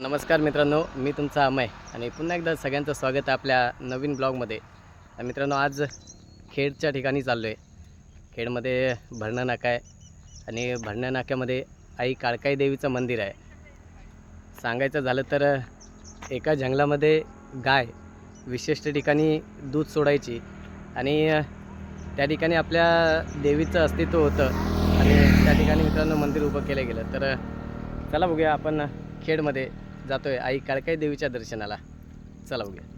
नमस्कार मित्रांनो मी तुमचा अमय आणि पुन्हा एकदा सगळ्यांचं स्वागत आहे आपल्या नवीन ब्लॉगमध्ये. मित्रांनो आज खेडच्या ठिकाणी चाललो आहे खेडमध्ये भरणा नाका आहे आणि भरणा नाक्यामध्ये आई काळकाई देवीचं मंदिर आहे. सांगायचं झालं तर एका जंगलामध्ये गाय विशिष्ट ठिकाणी दूध सोडायची आणि त्या ठिकाणी आपल्या देवीचं अस्तित्व होतं आणि त्या ठिकाणी मित्रांनो मंदिर उभं केलं गेलं. तर चला बघूया आपण खेडमध्ये जातोय. आई काळकाई देवीच्या दर्शनाला? चला बघूया.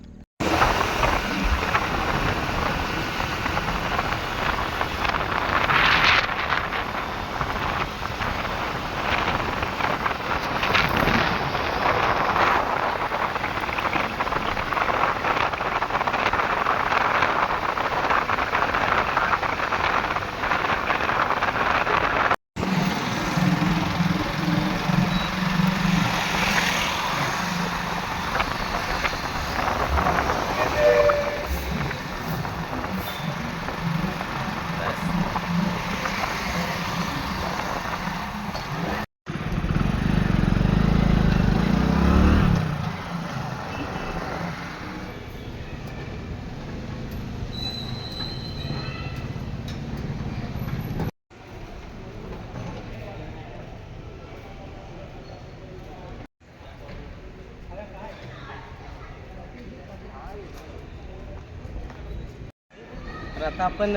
आता आपण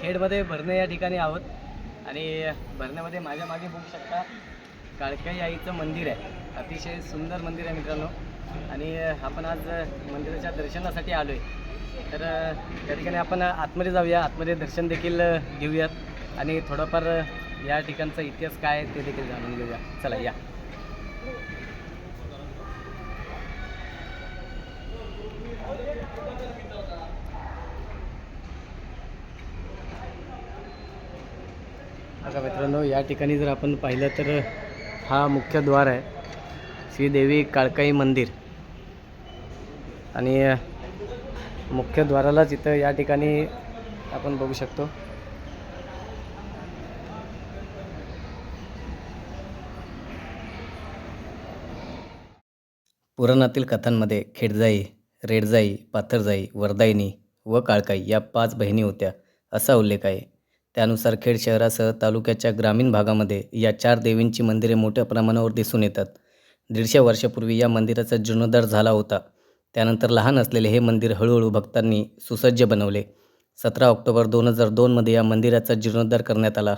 खेडमध्ये भरणे या ठिकाणी आहोत. आणि भरण्यामध्ये माझ्या मागे बघू शकता काळकाई आईचं मंदिर आहे. अतिशय सुंदर मंदिर आहे मित्रांनो. आणि आपण आज मंदिराच्या दर्शनासाठी आलो आहे तर त्या ठिकाणी आपण आतमध्ये जाऊया. आतमध्ये दर्शन देखील घेऊयात. आणि थोडंफार या ठिकाणचा इतिहास काय आहे ते देखील जाणून घेऊया. चला या. बघा मित्रांनो या ठिकाणी जर आपण पाहिलं तर हा मुख्य द्वार आहे. श्रीदेवी काळकाई मंदिर. आणि मुख्य द्वारालाच इथं या ठिकाणी आपण बघू शकतो. पुराणातील कथांमध्ये खेडजाई रेडजाई पाथरजाई वरदायनी व काळकाई या पाच बहिणी होत्या असा उल्लेख आहे. त्यानुसार खेड शहरासह तालुक्याच्या ग्रामीण भागामध्ये या चार देवींची मंदिरे मोठ्या प्रमाणावर दिसून येतात. दीडशे वर्षापूर्वी या मंदिराचा जीर्णोद्धार झाला होता. त्यानंतर लहान असलेले हे मंदिर हळूहळू भक्तांनी सुसज्ज बनवले. सतरा ऑक्टोबर दोन हजार दोनमध्ये या मंदिराचा जीर्णोद्धार करण्यात आला.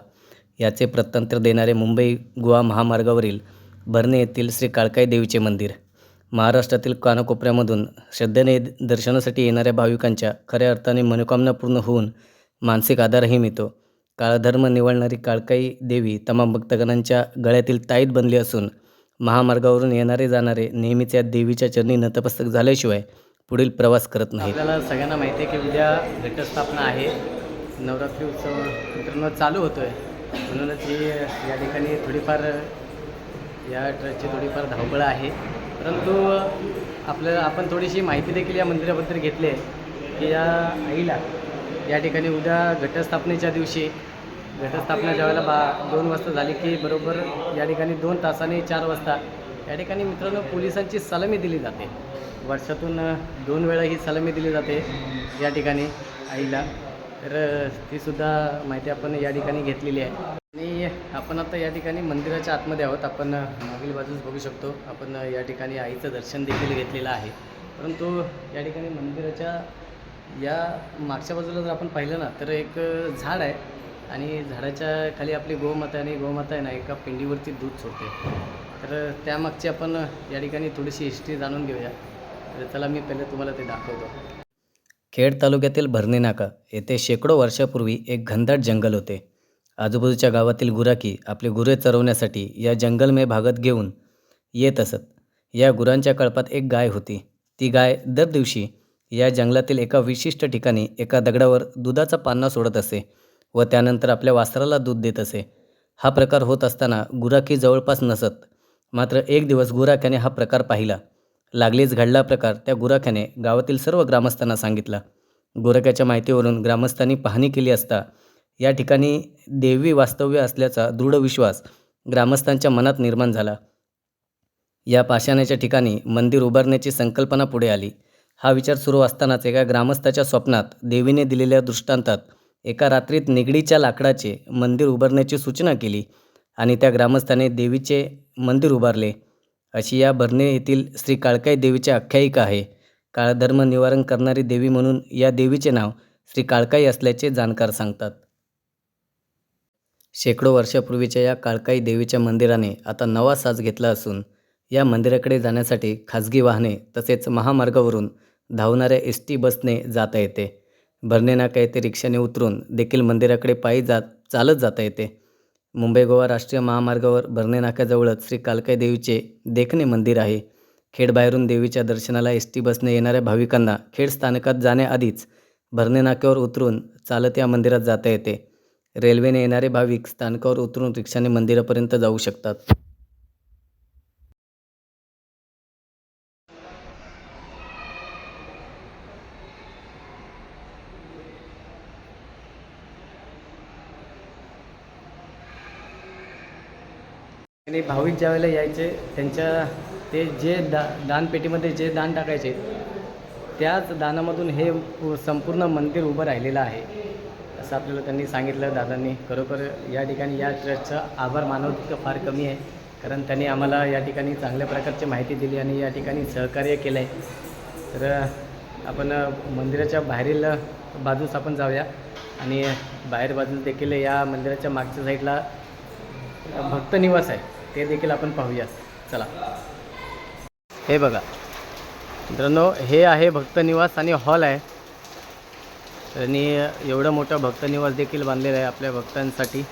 याचे प्रत्यंतर देणारे मुंबई गोवा महामार्गावरील भरणे येथील श्री काळकाई देवीचे मंदिर. महाराष्ट्रातील कानाकोपऱ्यामधून श्रद्धेने दर्शनासाठी येणाऱ्या भाविकांच्या खऱ्या अर्थाने मनोकामना पूर्ण होऊन मानसिक आधारही मिळतो. काळधर्म निवडणारी काळकाई देवी तमाम भक्तगणांच्या गळ्यातील ताईत बनली असून महामार्गावरून येणारे जाणारे नेहमीच या देवीच्या चरणी नतमस्तक झाल्याशिवाय पुढील प्रवास करत नाही आपल्याला सगळ्यांना माहिती आहे की उद्या घटस्थापना आहे. नवरात्री उत्सव मित्रांनो चालू होतो आहे म्हणूनच ही या ठिकाणी थोडीफार या ट्रकची थोडीफार धावपळ आहे. परंतु आपल्याला आपण थोडीशी माहिती देखील या मंदिराबद्दल घेतली आहे की या आईला या ठिकाणी उद्या घटस्थापनेच्या दिवशी घटस्थापना ज्यावेळेला बा दोन वाजता झाली की बरोबर या ठिकाणी दोन तासाने चार वाजता. या ठिकाणी मित्रांनो पोलिसांची सलामी दिली जाते. वर्षातून दोन वेळा ही सलामी दिली जाते या ठिकाणी आईला. तर तीसुद्धा माहिती आपण या ठिकाणी घेतलेली आहे. आणि आपण आता या ठिकाणी मंदिराच्या आतमध्ये आहोत. आपण मागील बाजूस बघू शकतो. आपण या ठिकाणी आईचं दर्शन देखील घेतलेलं आहे. परंतु या ठिकाणी मंदिराच्या या मागच्या बाजूला जर आपण पाहिलं ना तर एक झाड आहे आणि झाडाच्या खाली आपली गोमाता आणि गोमाता आहे ना एका पिंडीवरती दूध सोडते. तर त्यामागची आपण या ठिकाणी थोडीशी हिस्ट्री जाणून घेऊया. तर चला मी पहिले तुम्हाला ते दाखवतो. खेड तालुक्यातील भरणे नाका येथे शेकडो वर्षापूर्वी एक घनदाट जंगल होते. आजूबाजूच्या गावातील गुराकी आपले गुरे चरवण्यासाठी या जंगलमय भागात घेऊन येत असत. या गुरांच्या कळपात एक गाय होती. ती गाय दर दिवशी या जंगलातील एका विशिष्ट ठिकाणी एका दगडावर दुधाचा पान्ना सोडत असे व त्यानंतर आपल्या वासराला दूध देत असे. हा प्रकार होत असताना गुराखी जवळपास नसत. मात्र एक दिवस गुराख्याने हा प्रकार पाहिला. लागलीच घडला प्रकार त्या गुराख्याने गावातील सर्व ग्रामस्थांना सांगितला. गोरख्याच्या माहितीवरून ग्रामस्थांनी पाहणी केली असता या ठिकाणी देवी वास्तव्य असल्याचा दृढ विश्वास ग्रामस्थांच्या मनात निर्माण झाला. या पाषाणाच्या ठिकाणी मंदिर उभारण्याची संकल्पना पुढे आली. हा विचार सुरू असतानाच एका ग्रामस्थाच्या स्वप्नात देवीने दिलेल्या दृष्टांतात एका रात्रीत निगडीच्या लाकडाचे मंदिर उभारण्याची सूचना केली आणि त्या ग्रामस्थाने देवीचे मंदिर उभारले. अशी या भरणे येथील श्री काळकाई देवीची आख्यायिका आहे. काळधर्म निवारण करणारी देवी म्हणून या देवीचे नाव श्री काळकाई असल्याचे जाणकार सांगतात. शेकडो वर्षापूर्वीच्या या काळकाई देवीच्या मंदिराने आता नवा साज घेतला असून या मंदिराकडे जाण्यासाठी खाजगी वाहने तसेच महामार्गावरून धावणाऱ्या एस टी बसने जाता येते. भरणे नाका येथे रिक्षाने उतरून देखील मंदिराकडे पायी जात चालत जाता येते. मुंबई गोवा राष्ट्रीय महामार्गावर भरणे नाक्याजवळच श्री कालकाई देवीचे देखणे मंदिर आहे. खेडबाहेरून देवीच्या दर्शनाला एस टी बसने येणाऱ्या भाविकांना खेड स्थानकात जाण्याआधीच भरणे नाक्यावर उतरून चालत या मंदिरात जाता येते. रेल्वेने येणारे भाविक स्थानकावर उतरून रिक्षाने मंदिरापर्यंत जाऊ शकतात. आणि भाविक ज्यावेळेला यायचे त्यांच्या ते जे दा दानपेटीमध्ये जे दान टाकायचे त्याच दानामधून हे संपूर्ण मंदिर उभं राहिलेलं आहे. असं आपल्याला त्यांनी सांगितलं दादांनी. खरोखर या ठिकाणी या ट्रस्टचा आभार मानव तितकं फार कमी आहे. कारण त्यांनी आम्हाला या ठिकाणी चांगल्या प्रकारची माहिती दिली आणि या ठिकाणी सहकार्य केलं आहे तर आपण मंदिराच्या बाहेरील बाजूस आपण जाऊया. आणि बाहेर बाजूस देखील या मंदिराच्या मागच्या साईडला भक्त निवास आहे. ते देखील आपण पाहूया चला. हे बघा. मित्रांनो हे आहे भक्त निवास आणि हॉल आहे. आणि एवढं मोठं भक्त निवास देखील बांधलेलं आहे आपल्या भक्तांसाठी.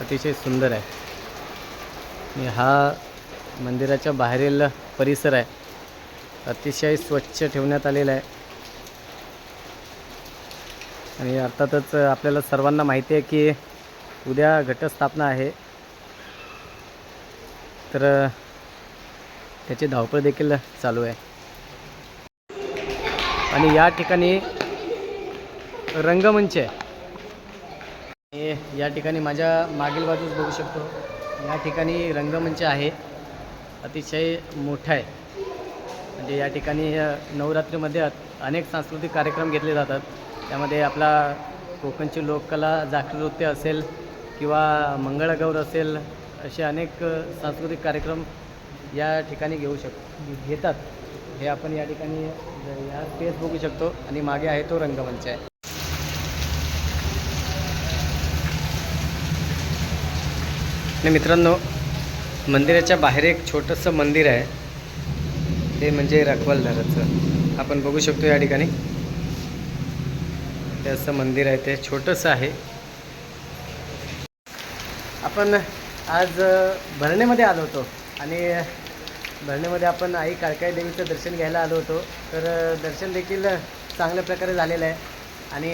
अतिशय सुंदर आहे. आणि हा मंदिराच्या बाहेरील परिसर आहे. अतिशय स्वच्छ ठेवण्यात आलेला आहे. आणि अर्थातच आपल्याला सर्वांना माहिती आहे की उद्या घटस्थापना आहे. तर त्याची धावपळ देखील चालू आहे. आणि या ठिकाणी रंगमंच आहे. आणि या ठिकाणी माझ्या मागील बाजूस बघू शकतो. या ठिकाणी रंगमंच आहे. अतिशय मोठा आहे. म्हणजे या ठिकाणी नवरात्रीमध्ये अनेक सांस्कृतिक कार्यक्रम घेतले जातात. त्यामध्ये आपला कोकणची लोककला जागृत नृत्य असेल किंवा मंगळगौर असेल असे अनेक सांस्कृतिक कार्यक्रम या ठिकाणी घेऊ शक घेतात. हे आपण या ठिकाणी या स्पेस बघू शकतो आणि मागे आहे तो रंगमंच आहे. आणि मित्रांनो मंदिराच्या बाहेर एक छोटंसं मंदिर आहे. ते म्हणजे रखवालदाराचं. आपण बघू शकतो या ठिकाणी. ते असं मंदिर आहे ते छोटंसं आहे. आपण आज भरणेमध्ये आलो होतो आणि भरणेमध्ये आपण आई काळकाई देवीचं दर्शन घ्यायला आलो होतो. तर दर्शन देखील चांगल्या प्रकारे झालेलं आहे आणि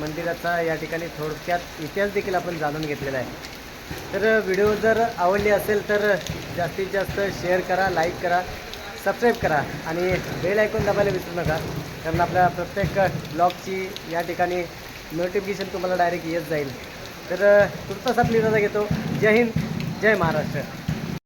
मंदिराचा या ठिकाणी थोडक्यात इतिहास देखील आपण जाणून घेतलेला आहे. तर व्हिडिओ जर आवडली असेल तर जास्तीत जास्त शेअर करा लाईक करा. सबस्क्राईब करा आणि बेल ऐकून दाबायला विसरू नका. कारण आपल्या प्रत्येक ब्लॉगची या ठिकाणी नोटिफिकेशन तुम्हाला डायरेक्ट येत जाईल. तर तुर्तास आपली रजा घेतो. जय हिंद जय महाराष्ट्र.